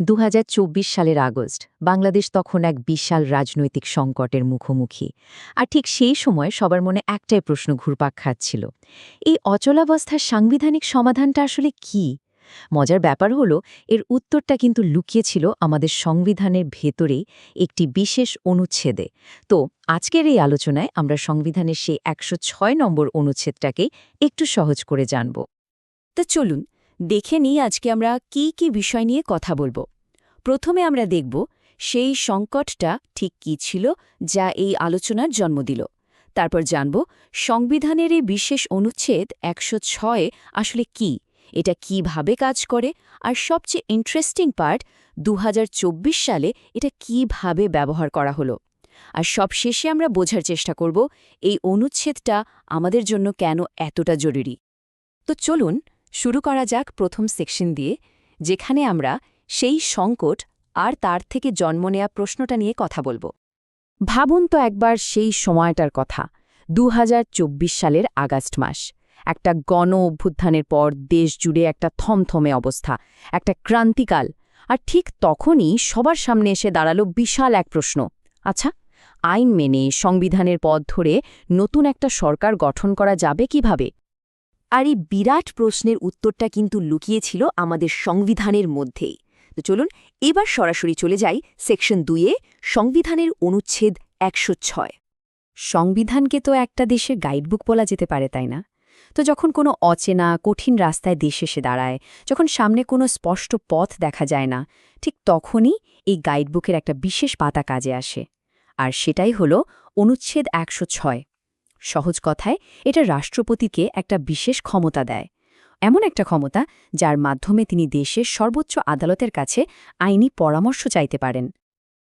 দু হাজার চব্বিশ সালের আগস্ট, বাংলাদেশ তখন এক বিশাল রাজনৈতিক সংকটের মুখোমুখি। আর ঠিক সেই সময় সবার মনে একটাই প্রশ্ন ঘুরপাক খাচ্ছিল। এই অচলাবস্থার সাংবিধানিক সমাধানটা আসলে কি? মজার ব্যাপার হলো, এর উত্তরটা কিন্তু লুকিয়েছিল আমাদের সংবিধানের ভেতরেই একটি বিশেষ অনুচ্ছেদে। তো আজকের এই আলোচনায় আমরা সংবিধানের সেই একশো ছয় নম্বর অনুচ্ছেদটাকে একটু সহজ করে জানব। তা চলুন দেখে নিই আজকে আমরা কি কি বিষয় নিয়ে কথা বলব। প্রথমে আমরা দেখব সেই সংকটটা ঠিক কি ছিল যা এই আলোচনার জন্ম দিল। তারপর জানব সংবিধানের এই বিশেষ অনুচ্ছেদ একশো ছয়ে আসলে কি? এটা কীভাবে কাজ করে? আর সবচেয়ে ইন্টারেস্টিং পার্ট দু হাজার চব্বিশ সালে এটা কীভাবে ব্যবহার করা হলো? আর সব শেষে আমরা বোঝার চেষ্টা করব এই অনুচ্ছেদটা আমাদের জন্য কেন এতটা জরুরি। তো চলুন শুরু করা যাক প্রথম সেকশন দিয়ে, যেখানে আমরা সেই সংকট আর তার থেকে জন্ম নেয়া প্রশ্নটা নিয়ে কথা বলব। ভাবুন তো একবার সেই সময়টার কথা দু হাজার চব্বিশ সালের আগস্ট মাস। একটা গণ অভ্যুত্থানের পর দেশ জুড়ে একটা থমথমে অবস্থা, একটা ক্রান্তিকাল, আর ঠিক তখনই সবার সামনে এসে দাঁড়াল বিশাল এক প্রশ্ন। আচ্ছা আইন মেনে সংবিধানের পথ ধরে নতুন একটা সরকার গঠন করা যাবে কীভাবে? আর এই বিরাট প্রশ্নের উত্তরটা কিন্তু লুকিয়েছিল আমাদের সংবিধানের মধ্যেই। তো চলুন, এবার সরাসরি চলে যাই সেকশন দুইয়ে, সংবিধানের অনুচ্ছেদ একশো ছয়। সংবিধানকে তো একটা দেশের গাইডবুক বলা যেতে পারে, তাই না? তো যখন কোনো অচেনা, কঠিন রাস্তায় দেশ এসে দাঁড়ায়, যখন সামনে কোনো স্পষ্ট পথ দেখা যায় না, ঠিক তখনই এই গাইডবুকের একটা বিশেষ পাতা কাজে আসে। আর সেটাই হল অনুচ্ছেদ একশো ছয়। সহজ কথায়, এটা রাষ্ট্রপতিকে একটা বিশেষ ক্ষমতা দেয়। এমন একটা ক্ষমতা যার মাধ্যমে তিনি দেশের সর্বোচ্চ আদালতের কাছে আইনি পরামর্শ চাইতে পারেন।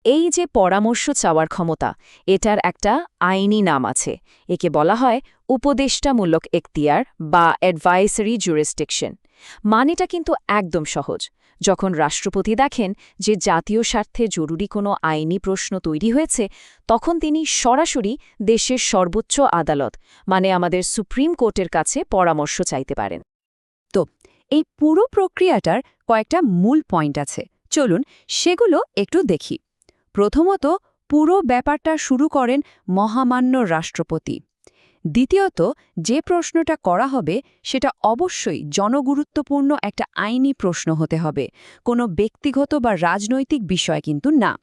এই যে পরামর্শ চাওয়ার ক্ষমতা, এটার একটা আইনি নাম আছে। একে বলা হয় উপদেষ্টামূলক এখতিয়ার বা অ্যাডভাইসারি জুরিস্টিকশন মানেটা কিন্তু একদম সহজ। যখন রাষ্ট্রপতি দেখেন যে জাতীয় স্বার্থে জরুরি কোনো আইনি প্রশ্ন তৈরি হয়েছে, তখন তিনি সরাসরি দেশের সর্বোচ্চ আদালত মানে আমাদের সুপ্রিম কোর্টের কাছে পরামর্শ চাইতে পারেন। তো, এই পুরো প্রক্রিয়াটার কয়েকটা মূল পয়েন্ট আছে। চলুন সেগুলো একটু দেখি। প্রথমত, পুরো ব্যাপারটা শুরু করেন মহামান্য রাষ্ট্রপতি। দ্বিতীয়ত, যে প্রশ্নটা করা হবে, সেটা অবশ্যই জনগুরুত্বপূর্ণ একটা আইনি প্রশ্ন হতে হবে। কোনো ব্যক্তিগত বা রাজনৈতিক বিষয় কিন্তু না।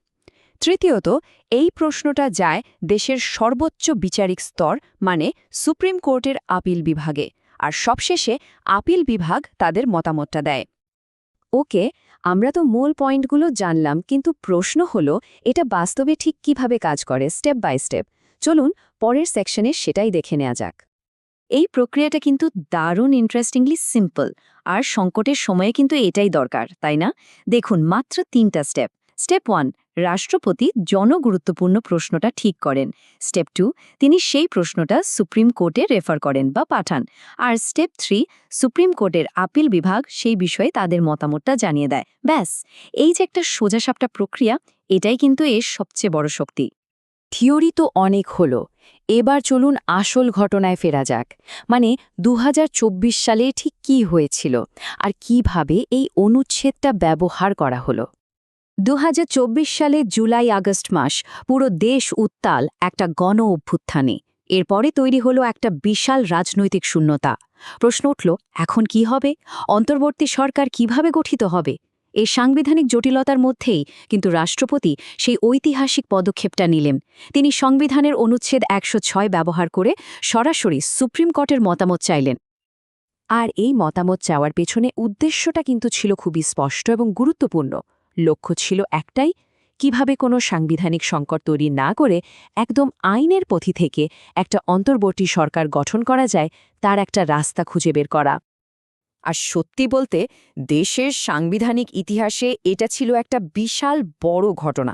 তৃতীয়ত, এই প্রশ্নটা যায় দেশের সর্বোচ্চ বিচারিক স্তর মানে সুপ্রিম কোর্টের আপিল বিভাগে। আর সবশেষে আপিল বিভাগ তাদের মতামতটা দেয়। ওকে, আমরা তো মূল পয়েন্টগুলো জানলাম, কিন্তু প্রশ্ন হলো, এটা বাস্তবে ঠিক কীভাবে কাজ করে, স্টেপ বাই স্টেপ। চলুন পরের সেকশনে সেটাই দেখে নেওয়া যাক। এই প্রক্রিয়াটা কিন্তু দারুণ ইন্টারেস্টিংলি সিম্পল আর সংকটের সময়ে কিন্তু এটাই দরকার, তাই না? দেখুন, মাত্র তিনটা স্টেপ স্টেপ ওয়ান রাষ্ট্রপতি জনগুরুত্বপূর্ণ প্রশ্নটা ঠিক করেন। স্টেপ টু তিনি সেই প্রশ্নটা সুপ্রিম কোর্টে রেফার করেন বা পাঠান। আর স্টেপ থ্রি সুপ্রিম কোর্টের আপিল বিভাগ সেই বিষয়ে তাদের মতামতটা জানিয়ে দেয়। ব্যাস, এই যে একটা সোজাসাপটা প্রক্রিয়া, এটাই কিন্তু এর সবচেয়ে বড় শক্তি। থিওরি তো অনেক হলো। এবার চলুন আসল ঘটনায় ফেরা যাক। মানে দু হাজার চব্বিশ সালে ঠিক কি হয়েছিল আর কীভাবে এই অনুচ্ছেদটা ব্যবহার করা হলো। দুহাজার চব্বিশ সালে জুলাই আগস্ট মাস পুরো দেশ উত্তাল একটা গণ অভ্যুত্থানে। এরপরে তৈরি হলো একটা বিশাল রাজনৈতিক শূন্যতা। প্রশ্ন উঠল, এখন কি হবে? অন্তর্বর্তী সরকার কীভাবে গঠিত হবে? এই সাংবিধানিক জটিলতার মধ্যেই কিন্তু রাষ্ট্রপতি সেই ঐতিহাসিক পদক্ষেপটা নিলেন। তিনি সংবিধানের অনুচ্ছেদ একশো ছয় ব্যবহার করে সরাসরি সুপ্রিম কোর্টের মতামত চাইলেন। আর এই মতামত চাওয়ার পেছনে উদ্দেশ্যটা কিন্তু ছিল খুবই স্পষ্ট এবং গুরুত্বপূর্ণ। লক্ষ্য ছিল একটাই, কীভাবে কোনো সাংবিধানিক সংকট তৈরি না করে একদম আইনের পথি থেকে একটা অন্তর্বর্তী সরকার গঠন করা যায়, তার একটা রাস্তা খুঁজে বের করা। আর সত্যি বলতে, দেশের সাংবিধানিক ইতিহাসে এটা ছিল একটা বিশাল বড় ঘটনা।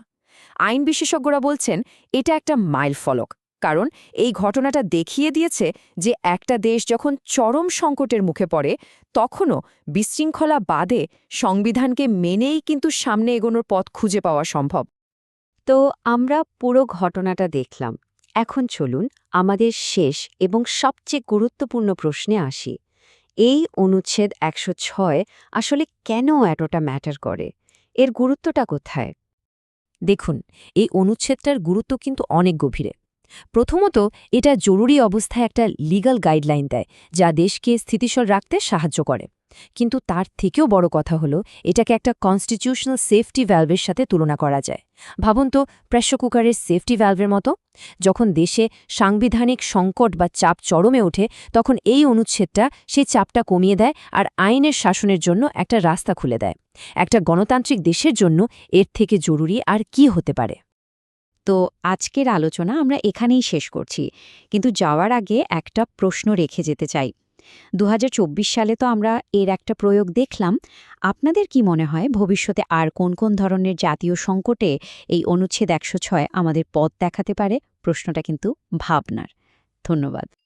আইন বিশেষজ্ঞরা বলছেন, এটা একটা মাইল ফলক, কারণ এই ঘটনাটা দেখিয়ে দিয়েছে যে একটা দেশ যখন চরম সংকটের মুখে পড়ে, তখনও বিশৃঙ্খলা বাদে সংবিধানকে মেনেই কিন্তু সামনে এগোনোর পথ খুঁজে পাওয়া সম্ভব। তো আমরা পুরো ঘটনাটা দেখলাম। এখন চলুন আমাদের শেষ এবং সবচেয়ে গুরুত্বপূর্ণ প্রশ্নে আসি। এই অনুচ্ছেদ একশো ছয় আসলে কেন এতটা ম্যাটার করে? এর গুরুত্বটা কোথায়? দেখুন, এই অনুচ্ছেদটার গুরুত্ব কিন্তু অনেক গভীরে। প্রথমত, এটা জরুরি অবস্থায় একটা লিগাল গাইডলাইন দেয়, যা দেশকে স্থিতিশীল রাখতে সাহায্য করে। কিন্তু তার থেকেও বড় কথা হলো, এটাকে একটা কনস্টিটিউশনাল সেফটি ভ্যালভের সাথে তুলনা করা যায়। ভাবুন তো প্রেশার কুকারের সেফটি ভ্যালভের মতো। যখন দেশে সাংবিধানিক সংকট বা চাপ চরমে ওঠে, তখন এই অনুচ্ছেদটা সেই চাপটা কমিয়ে দেয় আর আইনের শাসনের জন্য একটা রাস্তা খুলে দেয়। একটা গণতান্ত্রিক দেশের জন্য এর থেকে জরুরি আর কি হতে পারে? তো আজকের আলোচনা আমরা এখানেই শেষ করছি। কিন্তু যাওয়ার আগে একটা প্রশ্ন রেখে যেতে চাই। দু হাজার চব্বিশ সালে তো আমরা এর একটা প্রয়োগ দেখলাম। আপনাদের কি মনে হয় ভবিষ্যতে আর কোন কোন ধরনের জাতীয় সংকটে এই অনুচ্ছেদ একশো ছয় আমাদের পথ দেখাতে পারে? প্রশ্নটা কিন্তু ভাবনার। ধন্যবাদ।